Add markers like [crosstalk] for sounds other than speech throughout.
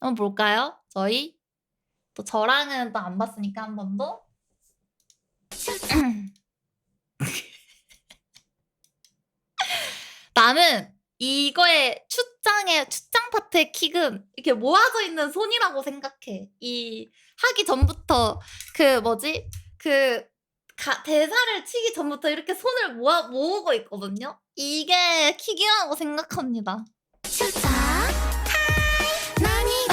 한번 볼까요? 저희 또 저랑은 또 안 봤으니까 한번 더. 나는 이거의 출장의 출장 파트의 킥은 이렇게 모아져 있는 손이라고 생각해. 이 하기 전부터 그 뭐지 그 가- 대사를 치기 전부터 이렇게 손을 모아 모으고 있거든요. 이게 킥이라고 생각합니다. シュ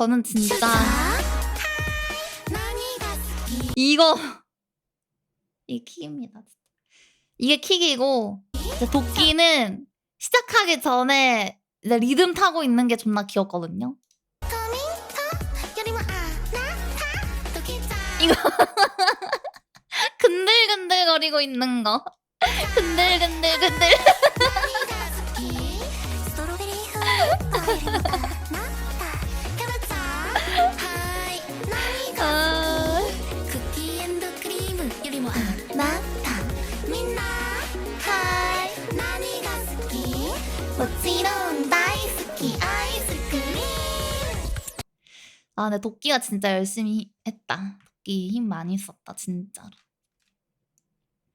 저는 진짜 이거 이 킥입니다. 이게 킥이고 도끼는 시작하기 전에 이제 리듬 타고 있는 게 존나 귀엽거든요. 이거 [laughs] 근들근들거리고 있는 거. 근들근들근들. [laughs] 멋지러운 다이스키 아이스크림. 아, 근데 도끼가 진짜 열심히 했다. 도끼 힘 많이 썼다, 진짜로.